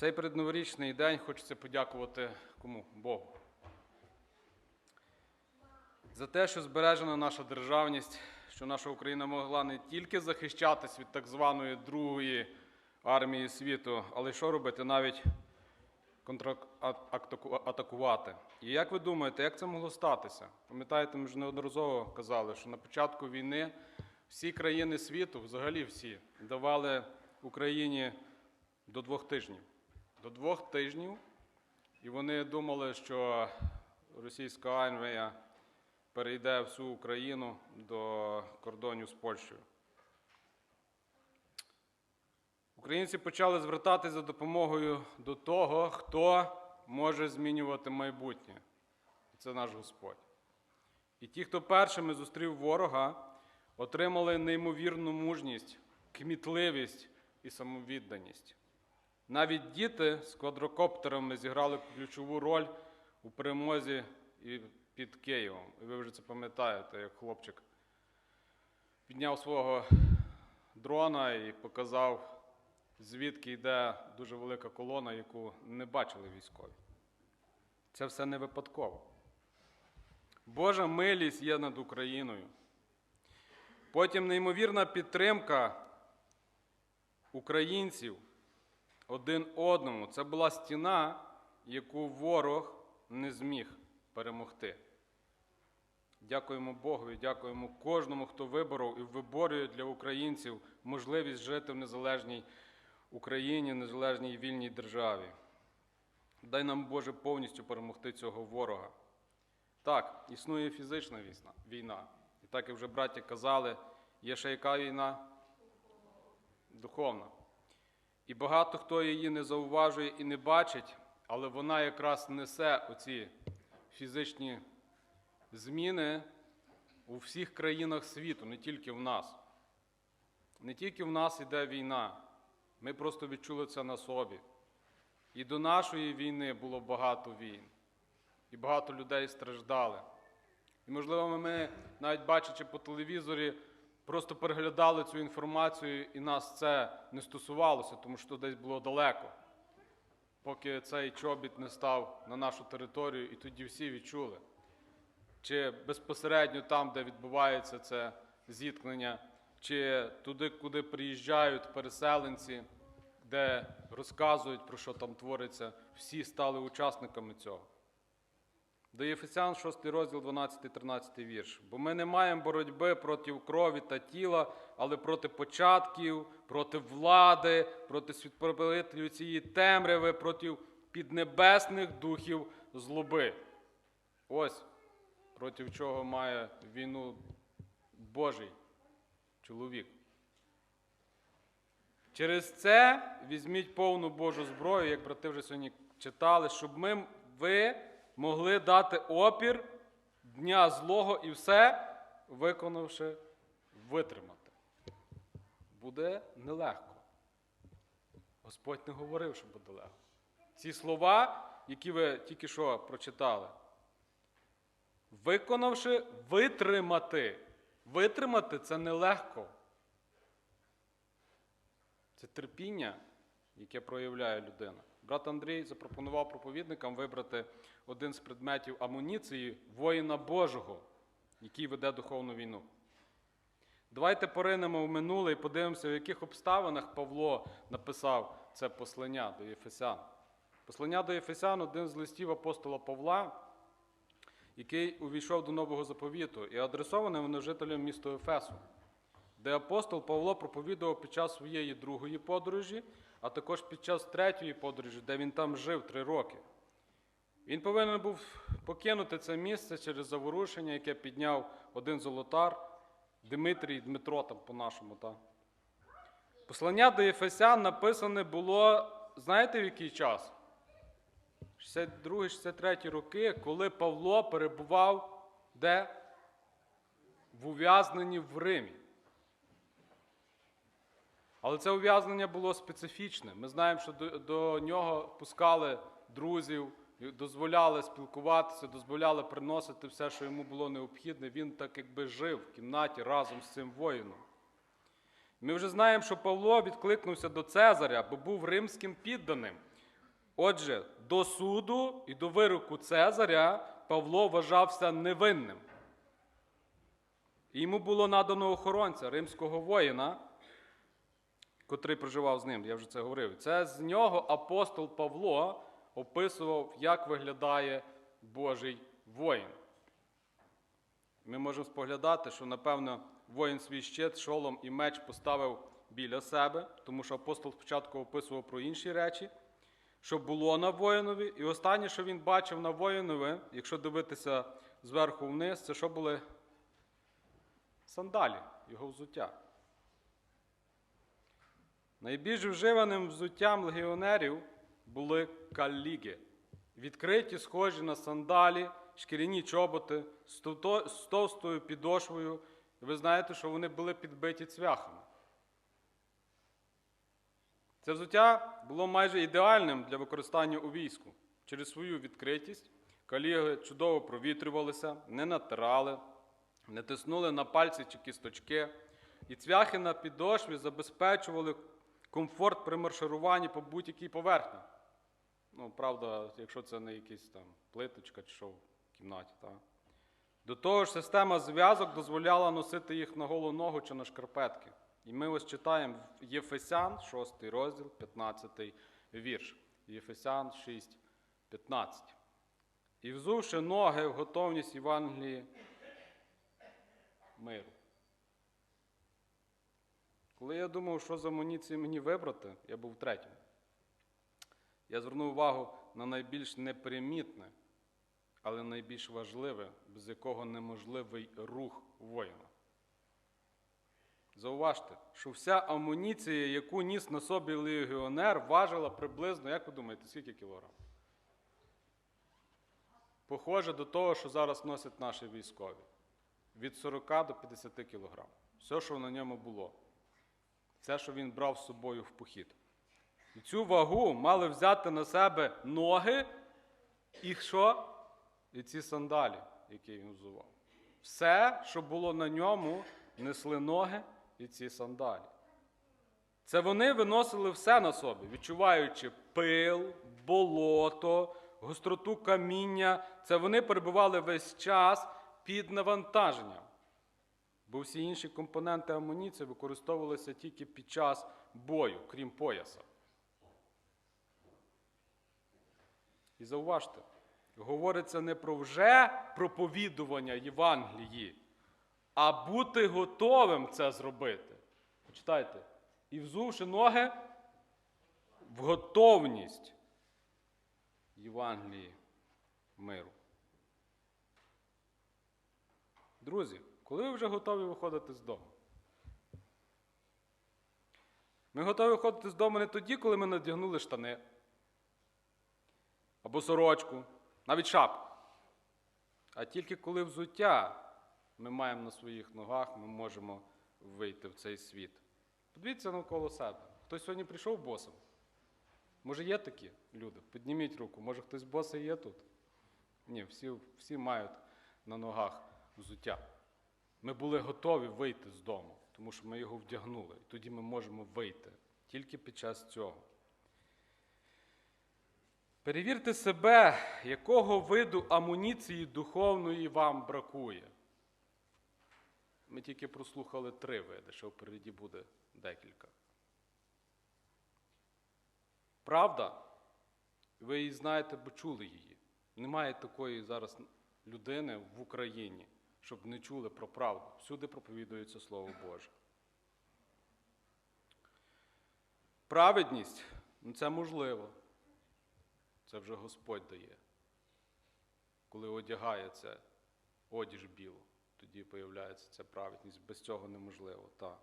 цей передноворічний день хочеться подякувати кому? Богу. За те, що збережена наша державність, що наша Україна могла не тільки захищатись від так званої другої армії світу, але й що робити, навіть контратакувати. І як ви думаєте, як це могло статися? Пам'ятаєте, ми ж неодноразово казали, що на початку війни всі країни світу, взагалі всі, давали Україні до двох тижнів. До двох тижнів, і вони думали, що російська армія перейде всю Україну до кордонів з Польщею. Українці почали звертатися за допомогою до того, хто може змінювати майбутнє. Це наш Господь. І ті, хто першими зустрів ворога, отримали неймовірну мужність, кмітливість і самовідданість. Навіть діти з квадрокоптерами зіграли ключову роль у перемозі і під Києвом. І ви вже це пам'ятаєте, як хлопчик підняв свого дрона і показав, звідки йде дуже велика колона, яку не бачили військові. Це все не випадково. Божа милість є над Україною. Потім неймовірна підтримка українців один одному. Це була стіна, яку ворог не зміг перемогти. Дякуємо Богові, дякуємо кожному, хто виборов і виборює для українців можливість жити в незалежній Україні, незалежній вільній державі. Дай нам, Боже, повністю перемогти цього ворога. Так, існує фізична війна. І так, як вже браті казали, є ще яка війна? Духовна. І багато хто її не зауважує і не бачить, але вона якраз несе оці фізичні зміни у всіх країнах світу, не тільки в нас. Не тільки в нас йде війна. Ми просто відчули це на собі. І до нашої війни було багато війн, і багато людей страждали. І, можливо, ми, навіть бачачи по телевізорі, просто переглядали цю інформацію, і нас це не стосувалося, тому що десь було далеко, поки цей чобіт не став на нашу територію, і тоді всі відчули. Чи безпосередньо там, де відбувається це зіткнення, чи туди, куди приїжджають переселенці, де розказують про що там твориться, всі стали учасниками цього. До Єфесян 6 розділ 12-13 вірш. Бо ми не маємо боротьби проти крові та тіла, але проти початків, проти влади, проти світоповелителів цієї темряви, проти піднебесних духів злоби. Ось проти чого має війну Божий чоловік. Через це візьміть повну Божу зброю, як брати вже сьогодні читали, щоб ми, ви могли дати опір дня злого і все, виконавши, витримати. Буде нелегко. Господь не говорив, що буде легко. Ці слова, які ви тільки що прочитали, виконавши, витримати. Витримати це нелегко. Це терпіння, яке проявляє людина. Брат Андрій запропонував проповідникам вибрати один з предметів амуніції воїна Божого, який веде духовну війну. Давайте поринемо в минуле і подивимося, в яких обставинах Павло написав це послання до Єфесян. Послання до Єфесян один з листів апостола Павла, який увійшов до нового заповіту і адресований воно жителям міста Ефесу, де апостол Павло проповідував під час своєї другої подорожі, а також під час третьої подорожі, де він там жив три роки. Він повинен був покинути це місце через заворушення, яке підняв один золотар, Дмитрій Дмитро там по-нашому. Та. Послання до Єфесян написане було, знаєте, в який час? 62-63 роки, коли Павло перебував де? В ув'язненні в Римі. Але це ув'язнення було специфічне. Ми знаємо, що до, до нього пускали друзів, дозволяли спілкуватися, дозволяли приносити все, що йому було необхідне. Він так якби жив в кімнаті разом з цим воїном. Ми вже знаємо, що Павло відкликнувся до Цезаря, бо був римським підданим. Отже, до суду і до вироку Цезаря Павло вважався невинним. Йому було надано охоронця римського воїна, котрий проживав з ним, я вже це говорив. Це з нього апостол Павло описував, як виглядає Божий воїн. Ми можемо споглядати, що, напевно, воїн свій щит, шолом і меч поставив біля себе, тому що апостол спочатку описував про інші речі, що було на воїнові. І останнє, що він бачив на воїнові, якщо дивитися зверху вниз, це що були сандалі, його взуття. Найбільш вживаним взуттям легіонерів були каліги. Відкриті, схожі на сандалі, шкіряні чоботи з товстою підошвою. Ви знаєте, що вони були підбиті цвяхами. Це взуття було майже ідеальним для використання у війську. Через свою відкритість каліги чудово провітрювалися, не натирали, не тиснули на пальці чи кісточки. І цвяхи на підошві забезпечували комфорт при маршируванні по будь-якій поверхні. Ну, правда, якщо це не якась там плиточка чи що в кімнаті. Та. До того ж, система зв'язок дозволяла носити їх на голу ногу чи на шкарпетки. І ми ось читаємо Єфесян, 6 розділ, 15 вірш. Єфесян 6, 15. І взувши ноги в готовність Євангелії миру. Коли я думав, що з амуніції мені вибрати, я був третім. Я звернув увагу на найбільш непримітне, але найбільш важливе, без якого неможливий рух воїна. Зауважте, що вся амуніція, яку ніс на собі легіонер, важила приблизно, як ви думаєте, скільки кілограм? Похоже до того, що зараз носять наші військові. Від 40 до 50 кілограм. Все, що на ньому було. Все, що він брав з собою в похід. І цю вагу мали взяти на себе ноги і що? І ці сандалі, які він взував. Все, що було на ньому, несли ноги і ці сандалі. Це вони виносили все на собі, відчуваючи пил, болото, гостроту каміння. Це вони перебували весь час під навантаженням. Бо всі інші компоненти амуніції використовувалися тільки під час бою, крім пояса. І зауважте, говориться не про вже проповідування Євангелії, а бути готовим це зробити. Почитайте. І взувши ноги в готовність Євангелії миру. Друзі, коли ви вже готові виходити з дому? Ми готові виходити з дому не тоді, коли ми надягнули штани або сорочку, навіть шапку. А тільки коли взуття ми маємо на своїх ногах, ми можемо вийти в цей світ. Подивіться навколо себе. Хтось сьогодні прийшов босом? Може, є такі люди? Підніміть руку. Може, хтось босий є тут? Ні, всі, всі мають на ногах взуття. Ми були готові вийти з дому, тому що ми його вдягнули. І тоді ми можемо вийти тільки під час цього. Перевірте себе, якого виду амуніції духовної вам бракує. Ми тільки прослухали три види, що впереді буде декілька. Правда? Ви її знаєте, бо чули її. Немає такої зараз людини в Україні, щоб не чули про правду. Всюди проповідується Слово Боже. Праведність ну це можливо. Це вже Господь дає. Коли одягає це одіж білу, тоді появляється ця праведність. Без цього неможливо. Та.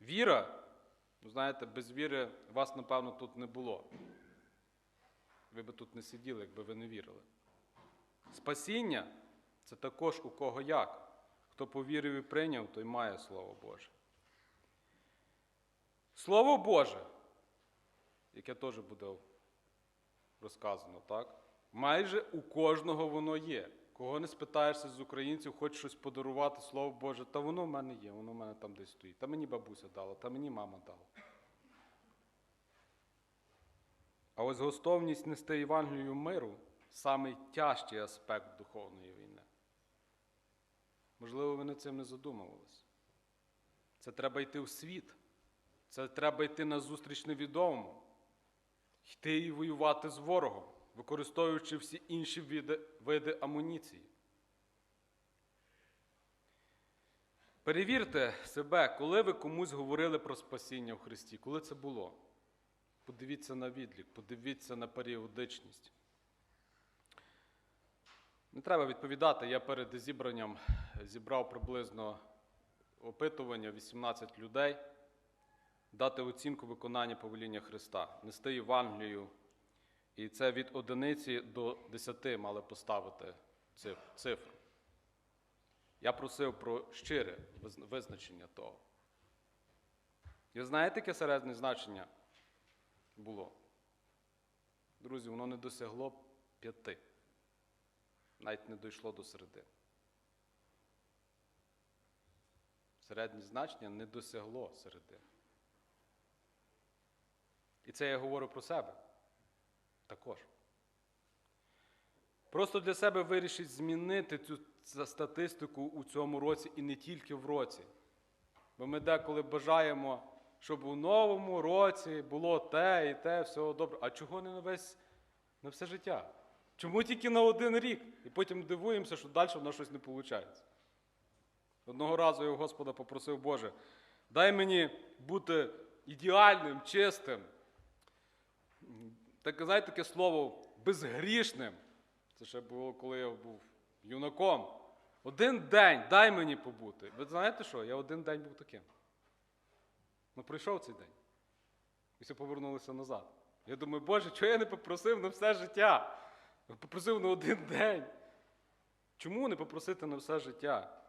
Віра, ну знаєте, без віри вас, напевно, тут не було. Ви би тут не сиділи, якби ви не вірили. Спасіння це також у кого як. Хто повірив і прийняв, той має Слово Боже. Слово Боже, яке теж буде розказано, так? Майже у кожного воно є. Кого не спитаєшся з українців, хочеш щось подарувати, Слово Боже, та воно в мене є, воно в мене там десь стоїть. Та мені бабуся дала, та мені мама дала. А ось готовність нести Євангелію миру самий тяжкий аспект духовної війни. Можливо, ви над цим не задумувалися. Це треба йти в світ. Це треба йти на зустріч невідомому, йти і воювати з ворогом, використовуючи всі інші види, види амуніції. Перевірте себе, коли ви комусь говорили про спасіння в Христі, коли це було. Подивіться на відлік, подивіться на періодичність. Не треба відповідати. Я перед зібранням зібрав приблизно опитування 18 людей, дати оцінку виконання повеління Христа, нести Євангелію. І це від одиниці до десяти мали поставити цифру. Я просив про щире визначення того. І ви знаєте, яке середнє значення було? Друзі, воно не досягло п'яти. Навіть не дійшло до середини. Середнє значення не досягло середини. І це я говорю про себе також. Просто для себе вирішить змінити цю статистику у цьому році і не тільки в році. Бо ми деколи бажаємо, щоб у новому році було те і те, всього добре. А чого не на весь на все життя? Чому тільки на один рік? І потім дивуємося, що далі в нас щось не виходить. Одного разу я у Господа попросив, Боже, дай мені бути ідеальним, чистим. Так, знаєте, таке слово безгрішним. Це ще було, коли я був юнаком. Один день дай мені побути. Ви знаєте що? Я один день був таким. Ну, прийшов цей день. І все повернулися назад. Я думаю, Боже, чого я не попросив на все життя? Попросив на один день. Чому не попросити на все життя?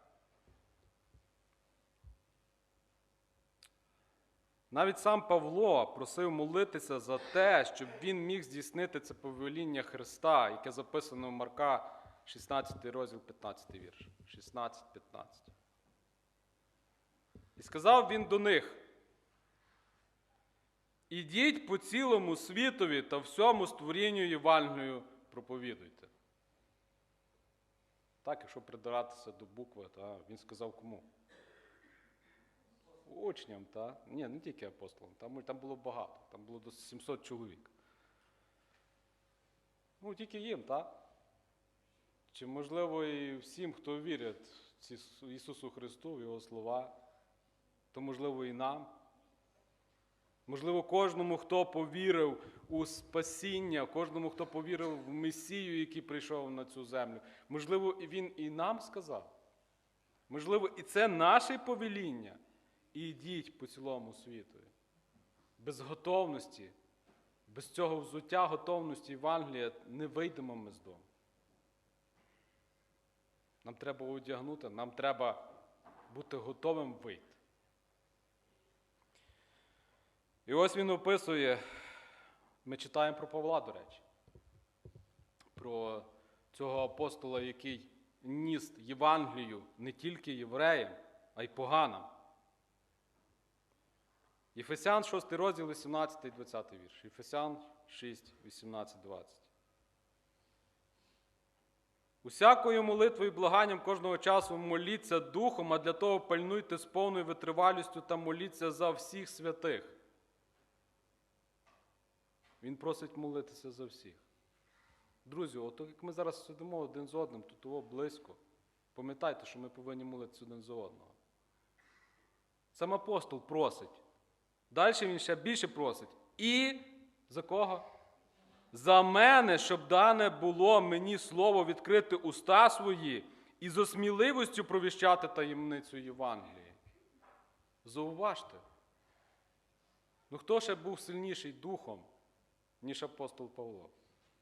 Навіть сам Павло просив молитися за те, щоб він міг здійснити це повеління Христа, яке записано в Марка 16 розділ, 15 вірш. 16-15. І сказав він до них: Ідіть по цілому світові та всьому створінню Євангелію проповідуйте. Так, якщо придиратися до букви, то він сказав кому? Учням, та? Ні, не тільки апостолам, там, там було багато, там було до 700 чоловік. Ну, тільки їм, так? Чи можливо і всім, хто вірить в Ісусу Христу, в Його слова, то можливо і нам. Можливо, кожному, хто повірив у спасіння, кожному, хто повірив в Месію, який прийшов на цю землю. Можливо, він і нам сказав. Можливо, і це наше повеління. І йдіть по цілому світу. Без готовності, без цього взуття готовності Євангелія не вийдемо ми з дому. Нам треба одягнути, нам треба бути готовим вийти. І ось він описує, ми читаємо про Павла, до речі, про цього апостола, який ніс Євангелію не тільки євреям, а й поганам. Єфесян 6 розділ, 18 і 20 вірш. Єфесян 6, 18, 20. Усякою молитвою і благанням кожного часу моліться духом, а для того пальнуйте з повною витривалістю та моліться за всіх святих. Він просить молитися за всіх. Друзі, от як ми зараз сидимо один з одним, тут того близько, пам'ятайте, що ми повинні молитися один за одного. Сам апостол просить. Далі він ще більше просить. І за кого? За мене, щоб дане було мені слово відкрити уста свої і з осміливістю провіщати таємницю Євангелії. Зауважте. Ну хто ще був сильніший духом, ніж апостол Павло?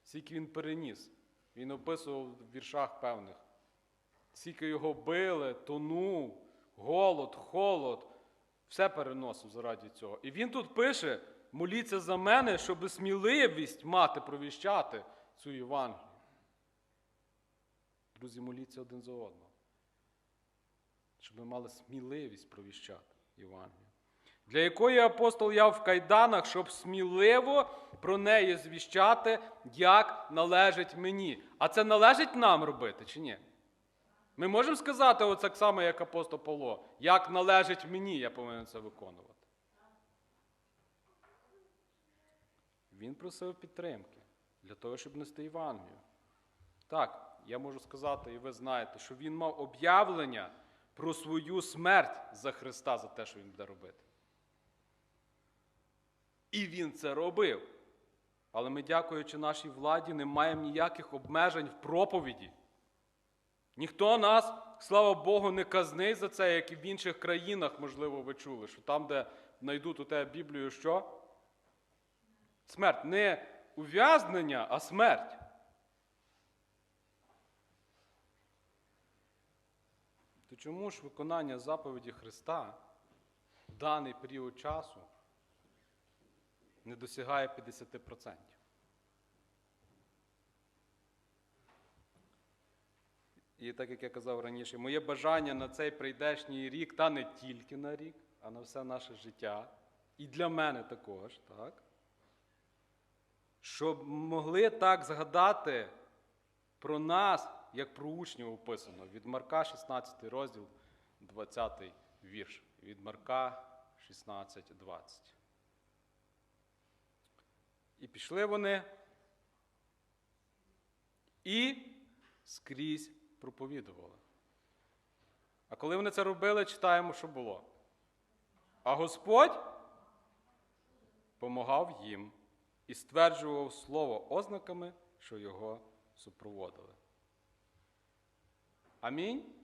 Скільки він переніс. Він описував в віршах певних. Скільки його били, тонув, голод, холод. Все переносив заради цього. І він тут пише: моліться за мене, щоб сміливість мати провіщати цю Євангелію. Друзі, моліться один за одного. Щоб ми мали сміливість провіщати Євангелію. Для якої апостол я в кайданах, щоб сміливо про неї звіщати, як належить мені. А це належить нам робити чи ні? Ми можемо сказати, так само, як апостол Павло, як належить мені, я повинен це виконувати. Він просив підтримки для того, щоб нести Євангелію. Так, я можу сказати, і ви знаєте, що він мав об'явлення про свою смерть за Христа, за те, що він буде робити. І він це робив. Але ми, дякуючи нашій владі, не маємо ніяких обмежень в проповіді. Ніхто нас, слава Богу, не казнить за це, як і в інших країнах, можливо, ви чули, що там, де знайдуть у тебе Біблію, що? Смерть. Не ув'язнення, а смерть. То чому ж виконання заповіді Христа в даний період часу не досягає 50%? І так як я казав раніше, моє бажання на цей прийдешній рік, та не тільки на рік, а на все наше життя, і для мене також, так? щоб могли так згадати про нас, як про учнів описано, від Марка 16 розділ, 20 вірш, від Марка 16, 20. І пішли вони і скрізь проповідували. А коли вони це робили, читаємо, що було. А Господь помагав їм і стверджував слово ознаками, що його супроводили. Амінь.